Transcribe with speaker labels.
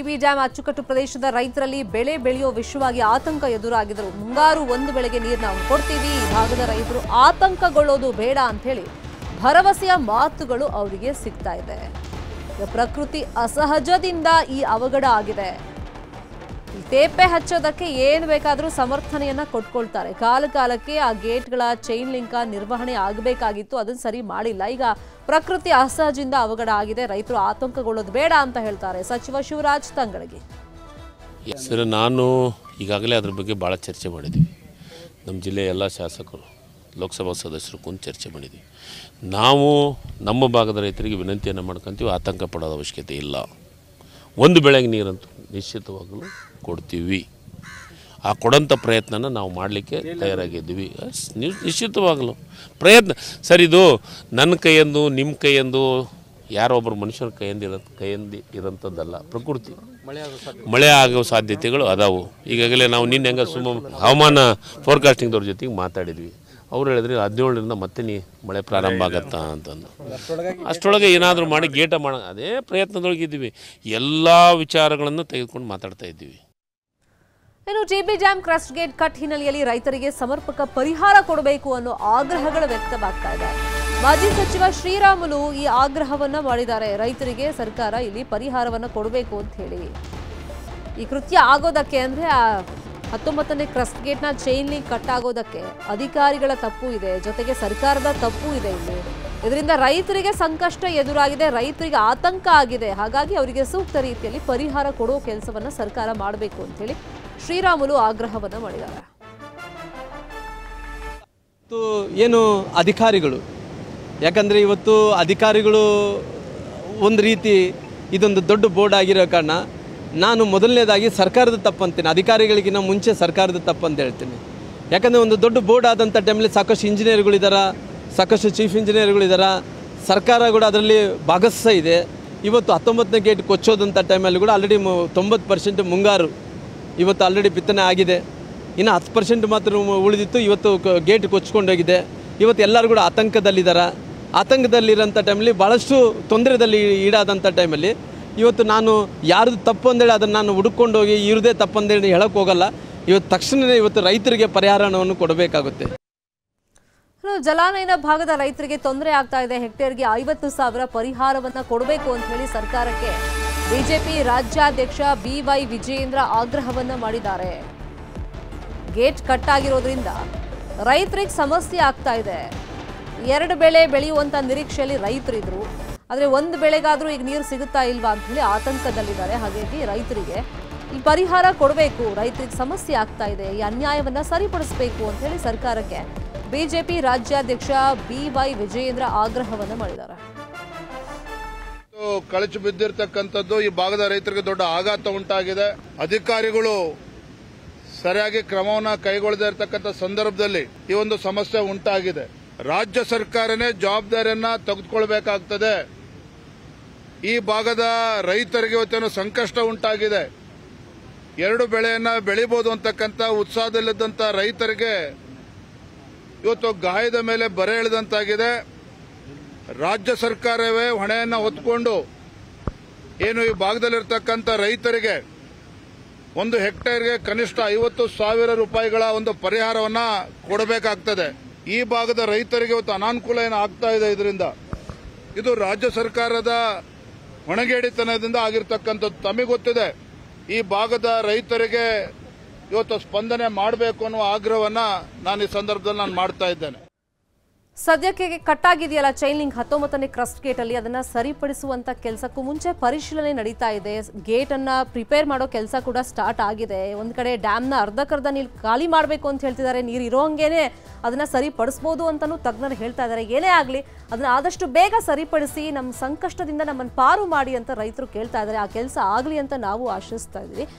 Speaker 1: TB dam ಅಚ್ಚುಕಟ್ಟು ಪ್ರದೇಶದ ರೈತರಲ್ಲಿ ಬೆಳೆ ಬೆಳೆಯೋ ವಿಷಯವಾಗಿ ಆತಂಕ ಎದುರಾಗಿದ್ದರು. ಮುಂಗಾರು ಒಂದು ಬೆಳೆಗೆ ನೀರು ನಾವು ಕೊಡ್ತೀವಿ, ಈ ಭಾಗದ ರೈತರು ಆತಂಕಗೊಳ್ಳೋದು ಬೇಡ ಅಂತ ಹೇಳಿ ಭರವಸೆಯ ಮಾತುಗಳು ಅವರಿಗೆ ಸಿಗ್ತಾ ಇದೆ. ಪ್ರಕೃತಿ ಅಸಹಜದಿಂದ ಈ ಅವಘಡ ಆಗಿದೆ. ತೇಪೆ ಹಚ್ಚೋದಕ್ಕೆ ಏನು ಬೇಕಾದರೂ ಸಮರ್ಥನೆಯನ್ನು ಕೊಟ್ಕೊಳ್ತಾರೆ. ಕಾಲ ಕಾಲಕ್ಕೆ ಆ ಗೇಟ್ಗಳ ಚೈನ್ ಲಿಂಕ ನಿರ್ವಹಣೆ ಆಗಬೇಕಾಗಿತ್ತು ಅದನ್ನು ಸರಿ ಮಾಡಿಲ್ಲ. ಈಗ ಪ್ರಕೃತಿ ಅಸಹಜದಿಂದ ಅವಘಡ ಆಗಿದೆ, ರೈತರು ಆತಂಕಗೊಳ್ಳೋದು ಬೇಡ ಅಂತ ಹೇಳ್ತಾರೆ ಸಚಿವ ಶಿವರಾಜ್ ತಂಗಡಗಿ.
Speaker 2: ಸರ್ ನಾನು ಈಗಾಗಲೇ ಅದ್ರ ಬಗ್ಗೆ ಭಾಳ ಚರ್ಚೆ ಮಾಡಿದ್ದೀವಿ ನಮ್ಮ ಜಿಲ್ಲೆಯ ಎಲ್ಲ ಶಾಸಕರು, ಲೋಕಸಭಾ ಸದಸ್ಯರು ಕುಂತು ಚರ್ಚೆ ಮಾಡಿದ್ದೀವಿ ನಾವು ನಮ್ಮ ಭಾಗದ ರೈತರಿಗೆ ವಿನಂತಿಯನ್ನು ಮಾಡ್ಕೊತೀವಿ, ಆತಂಕ ಪಡೋದ ಅವಶ್ಯಕತೆ ಇಲ್ಲ. ಒಂದು ಬೆಳೆಗೆ ನೀರಂತೂ ನಿಶ್ಚಿತವಾಗಲೂ ಕೊಡ್ತೀವಿ. ಆ ಕೊಡೋಂಥ ಪ್ರಯತ್ನನ ನಾವು ಮಾಡಲಿಕ್ಕೆ ತಯಾರಾಗಿದ್ದೀವಿ. ನಿಶ್ಚಿತವಾಗಲು. ಪ್ರಯತ್ನ, ಸರ್, ಇದು ನನ್ನ ಕೈಯಂದು ನಿಮ್ಮ ಕೈಯಂದು ಯಾರೊಬ್ಬರು ಮನುಷ್ಯರ ಮನುಷ್ಯನ ಕೈಯಿಂದ ಇರೋ ಕೈಯಿಂದ ಇರೋಂಥದ್ದಲ್ಲ. ಪ್ರಕೃತಿ. ಮಳೆ ಆಗೋ ಸಾಧ್ಯತೆಗಳು ಅದಾವು. ಈಗಾಗಲೇ ನಾವು ನಿನ್ನೆ ಹೆಂಗೆ ಸುಮ್ಮ ಹವಾಮಾನ ಫೋರ್ಕಾಸ್ಟಿಂಗ್ದವ್ರ ಜೊತೆಗೆ ಮಾತಾಡಿದ್ವಿ. ಅವ್ರು ಹೇಳಿದ್ರೆ, ಹದಿನೇಳರಿಂದ ಮತ್ತೆ ನೀ ಮಳೆ ಪ್ರಾರಂಭ ಆಗತ್ತಾ ಅಂತಂದು. ಅಷ್ಟರೊಳಗೆ ಏನಾದರೂ ಮಾಡಿ ಗೇಟ ಮಾಡ, ಅದೇ ಪ್ರಯತ್ನದೊಳಗಿದ್ದೀವಿ. ಎಲ್ಲ ವಿಚಾರಗಳನ್ನು ತೆಗೆದುಕೊಂಡು ಮಾತಾಡ್ತಾ ಇದ್ದೀವಿ.
Speaker 1: ಇನ್ನು T B dam crest gate cut ಹಿನ್ನೆಲೆಯಲ್ಲಿ ರೈತರಿಗೆ ಸಮರ್ಪಕ ಪರಿಹಾರ ಕೊಡಬೇಕು ಅನ್ನೋ ಆಗ್ರಹಗಳು ವ್ಯಕ್ತವಾಗ್ತಾ ಇದೆ. ಮಾಜಿ ಸಚಿವ ಶ್ರೀರಾಮುಲು ಈ ಆಗ್ರಹವನ್ನ ಮಾಡಿದ್ದಾರೆ. ರೈತರಿಗೆ ಸರ್ಕಾರ ಇಲ್ಲಿ ಪರಿಹಾರವನ್ನ ಕೊಡಬೇಕು ಅಂತ ಹೇಳಿ. ಈ ಕೃತ್ಯ ಆಗೋದಕ್ಕೆ ಅಂದ್ರೆ ಆ ಹತ್ತೊಂಬತ್ತನೇ ಕ್ರಸ್ಟ್ ಗೇಟ್ನ ಲಿಂಕ್ ಕಟ್ ಆಗೋದಕ್ಕೆ ಅಧಿಕಾರಿಗಳ ತಪ್ಪು ಇದೆ. ಜೊತೆಗೆ ಸರ್ಕಾರದ ತಪ್ಪು ಇದೆ ಇಲ್ಲಿ. ಇದರಿಂದ ರೈತರಿಗೆ ಸಂಕಷ್ಟ ಎದುರಾಗಿದೆ. ರೈತರಿಗೆ ಆತಂಕ ಆಗಿದೆ. ಹಾಗಾಗಿ ಅವರಿಗೆ ಸೂಕ್ತ ರೀತಿಯಲ್ಲಿ ಪರಿಹಾರ ಕೊಡೋ ಕೆಲಸವನ್ನ ಸರ್ಕಾರ ಮಾಡಬೇಕು ಅಂತ ಹೇಳಿ ಶ್ರೀರಾಮುಲು ಆಗ್ರಹವನ್ನು ಮಾಡಿದ್ದಾರೆ.
Speaker 3: ಏನು ಅಧಿಕಾರಿಗಳು? ಯಾಕಂದರೆ ಇವತ್ತು ಅಧಿಕಾರಿಗಳು ಒಂದು ರೀತಿ ಇದೊಂದು ದೊಡ್ಡ ಬೋರ್ಡ್ ಆಗಿರೋ ಕಾರಣ ನಾನು ಮೊದಲನೇದಾಗಿ ಸರ್ಕಾರದ ತಪ್ಪಂತೀನಿ. ಅಧಿಕಾರಿಗಳಿಗಿಂತ ಮುಂಚೆ ಸರ್ಕಾರದ ತಪ್ಪು ಅಂತ ಹೇಳ್ತೀನಿ. ಯಾಕಂದರೆ ಒಂದು ದೊಡ್ಡ ಬೋರ್ಡ್ ಆದಂಥ ಟೈಮಲ್ಲಿ ಸಾಕಷ್ಟು ಇಂಜಿನಿಯರ್ಗಳಿದ್ದಾರೆ ಸಾಕಷ್ಟು ಚೀಫ್ ಇಂಜಿನಿಯರ್ಗಳಿದ್ದಾರೆ ಸರ್ಕಾರ ಕೂಡ ಅದರಲ್ಲಿ ಭಾಗಸ್ಸ ಇದೆ. ಇವತ್ತು ಹತ್ತೊಂಬತ್ತನೇ ಗೇಟ್ ಕೊಚ್ಚೋದಂಥ ಟೈಮಲ್ಲಿ ಕೂಡ ಆಲ್ರೆಡಿ ತೊಂಬತ್ತು ಪರ್ಸೆಂಟ್ ಮುಂಗಾರು ಇವತ್ತು ಆಲ್ರೆಡಿ ಬಿತ್ತನೆ ಆಗಿದೆ. ಇನ್ನು ಹತ್ತು ಪರ್ಸೆಂಟ್ ಮಾತ್ರ ಉಳಿದಿತ್ತು. ಇವತ್ತು ಗೇಟ್ ಕೊಚ್ಕೊಂಡೋಗಿದೆ. ಇವತ್ತು ಎಲ್ಲರೂ ಕೂಡ ಆತಂಕದಲ್ಲಿದ್ದಾರೆ ಆತಂಕದಲ್ಲಿರೋಂಥ ಟೈಮಲ್ಲಿ ಭಾಳಷ್ಟು ತೊಂದರೆದಲ್ಲಿ ಈಡಾದಂಥ ಟೈಮಲ್ಲಿ ಇವತ್ತು ನಾನು ಯಾರ್ದು ತಪ್ಪು ಅಂದೇಳಿ ಅದನ್ನು ನಾನು ಹುಡುಕೊಂಡೋಗಿ ಇವ್ರದೇ ತಪ್ಪು ಅಂದೇಳಿ ಹೇಳೋಕ್ಕೆ ಹೋಗಲ್ಲ. ಇವತ್ತು ತಕ್ಷಣವೇ ಇವತ್ತು ರೈತರಿಗೆ ಪರಿಹಾರವನ್ನು ಕೊಡಬೇಕಾಗುತ್ತೆ.
Speaker 1: ಜಲಾನಯನ ಭಾಗದ ರೈತರಿಗೆ ತೊಂದರೆ ಆಗ್ತಾ ಇದೆ. ಹೆಕ್ಟೇರ್ಗೆ ಐವತ್ತು ಸಾವಿರ ಪರಿಹಾರವನ್ನ ಕೊಡಬೇಕು ಅಂತ ಹೇಳಿ ಸರ್ಕಾರಕ್ಕೆ ಬಿಜೆಪಿ ರಾಜ್ಯಾಧ್ಯಕ್ಷ ಬಿ ವೈ ವಿಜಯೇಂದ್ರ ಆಗ್ರಹವನ್ನ ಮಾಡಿದ್ದಾರೆ. ಗೇಟ್ ಕಟ್ ಆಗಿರೋದ್ರಿಂದ ರೈತರಿಗೆ ಸಮಸ್ಯೆ ಆಗ್ತಾ ಇದೆ. ಎರಡು ಬೆಳೆ ಬೆಳೆಯುವಂತ ನಿರೀಕ್ಷೆಯಲ್ಲಿ ರೈತರಿದ್ರು. ಆದರೆ ಒಂದು ಬೆಳೆಗಾದ್ರೂ ಈಗ ನೀರು ಸಿಗುತ್ತಾ ಇಲ್ವಾ ಅಂತ ಹೇಳಿ ಆತಂಕದಲ್ಲಿದ್ದಾರೆ. ಹಾಗಾಗಿ ರೈತರಿಗೆ ಈ ಪರಿಹಾರ ಕೊಡಬೇಕು. ರೈತರಿಗೆ ಸಮಸ್ಯೆ ಆಗ್ತಾ ಇದೆ. ಈ ಅನ್ಯಾಯವನ್ನ ಸರಿಪಡಿಸಬೇಕು ಅಂತ ಹೇಳಿ ಸರ್ಕಾರಕ್ಕೆ ಬಿಜೆಪಿ ರಾಜ್ಯಾಧ್ಯಕ್ಷ ಬಿವೈ ವಿಜಯೇಂದ್ರ ಆಗ್ರಹವನ್ನು ಮಾಡಿದ್ದಾರೆ.
Speaker 4: ಕಳಚು ಬಿದ್ದಿರ್ತಕ್ಕಂಥದ್ದು ಈ ಭಾಗದ ರೈತರಿಗೆ ದೊಡ್ಡ ಆಘಾತ ಉಂಟಾಗಿದೆ. ಅಧಿಕಾರಿಗಳು ಸರಿಯಾಗಿ ಕ್ರಮವನ್ನು ಕೈಗೊಳ್ಳದೆ ಇರತಕ್ಕಂಥ ಸಂದರ್ಭದಲ್ಲಿ ಈ ಒಂದು ಸಮಸ್ಯೆ ಉಂಟಾಗಿದೆ. ರಾಜ್ಯ ಸರ್ಕಾರನೇ ಜವಾಬ್ದಾರಿಯನ್ನ ತೆಗೆದುಕೊಳ್ಬೇಕಾಗ್ತದೆ. ಈ ಭಾಗದ ರೈತರಿಗೆ ಇವತ್ತೇನು ಸಂಕಷ್ಟ ಉಂಟಾಗಿದೆ. ಎರಡು ಬೆಳೆಯನ್ನ ಬೆಳಿಬಹುದು ಅಂತಕ್ಕಂಥ ಉತ್ಸಾಹದಲ್ಲಿದ್ದಂಥ ರೈತರಿಗೆ ಇವತ್ತು ಗಾಯದ ಮೇಲೆ ಬರೆ ಎಳೆದಂತಾಗಿದೆ. ರಾಜ್ಯ ಸರ್ಕಾರವೇ ಹೊಣೆಯನ್ನು ಹೊತ್ಕೊಂಡು ಏನು ಈ ಭಾಗದಲ್ಲಿರ್ತಕ್ಕಂಥ ರೈತರಿಗೆ ಒಂದು ಹೆಕ್ಟೇರ್ಗೆ ಕನಿಷ್ಠ ಐವತ್ತು ಸಾವಿರ ರೂಪಾಯಿಗಳ ಒಂದು ಪರಿಹಾರವನ್ನ ಕೊಡಬೇಕಾಗ್ತದೆ. ಈ ಭಾಗದ ರೈತರಿಗೆ ಇವತ್ತು ಅನಾನುಕೂಲ ಏನು ಆಗ್ತಾ ಇದೆ ಇದರಿಂದ. ಇದು ರಾಜ್ಯ ಸರ್ಕಾರದ ಹೊಣೆಗೇಡಿತನದಿಂದ ಆಗಿರ್ತಕ್ಕಂಥದ್ದು. ತಮಗೆ ಗೊತ್ತಿದೆ, ಈ ಭಾಗದ ರೈತರಿಗೆ ಇವತ್ತು ಸ್ಪಂದನೆ ಮಾಡಬೇಕು ಅನ್ನೋ ಆಗ್ರಹವನ್ನ ನಾನು ಈ ಸಂದರ್ಭದಲ್ಲಿ ನಾನು ಮಾಡ್ತಾ ಇದ್ದೇನೆ.
Speaker 1: ಸದ್ಯಕ್ಕೆ ಕಟ್ ಆಗಿದೆಯಲ್ಲ ಚೈನ್ ಲಿಂಕ್ ಹತ್ತೊಂಬತ್ತನೇ ಕ್ರಸ್ಟ್ ಗೇಟ್ ಅಲ್ಲಿ ಅದನ್ನ ಸರಿಪಡಿಸುವಂತ ಕೆಲಸಕ್ಕೂ ಮುಂಚೆ ಪರಿಶೀಲನೆ ನಡೀತಾ ಇದೆ. ಗೇಟ್ ಅನ್ನ ಪ್ರಿಪೇರ್ ಮಾಡೋ ಕೆಲಸ ಕೂಡ ಸ್ಟಾರ್ಟ್ ಆಗಿದೆ. ಒಂದ್ ಕಡೆ ಡ್ಯಾಮ್ನ ಅರ್ಧಕ್ಕರ್ಧ ನೀರು ಖಾಲಿ ಮಾಡಬೇಕು ಅಂತ ಹೇಳ್ತಿದ್ದಾರೆ. ನೀರು ಇರೋಂಗೇನೆ ಅದನ್ನ ಸರಿಪಡಿಸಬಹುದು ಅಂತಾನೂ ತಜ್ಞರು ಹೇಳ್ತಾ ಇದ್ದಾರೆ. ಏನೇ ಆಗಲಿ, ಅದನ್ನ ಆದಷ್ಟು ಬೇಗ ಸರಿಪಡಿಸಿ ನಮ್ಮ ಸಂಕಷ್ಟದಿಂದ ನಮ್ಮನ್ನು ಪಾರು ಮಾಡಿ ಅಂತ ರೈತರು ಕೇಳ್ತಾ ಇದ್ದಾರೆ. ಆ ಕೆಲಸ ಆಗಲಿ ಅಂತ ನಾವು ಆಶಿಸ್ತಾ ಇದ್ದೀವಿ.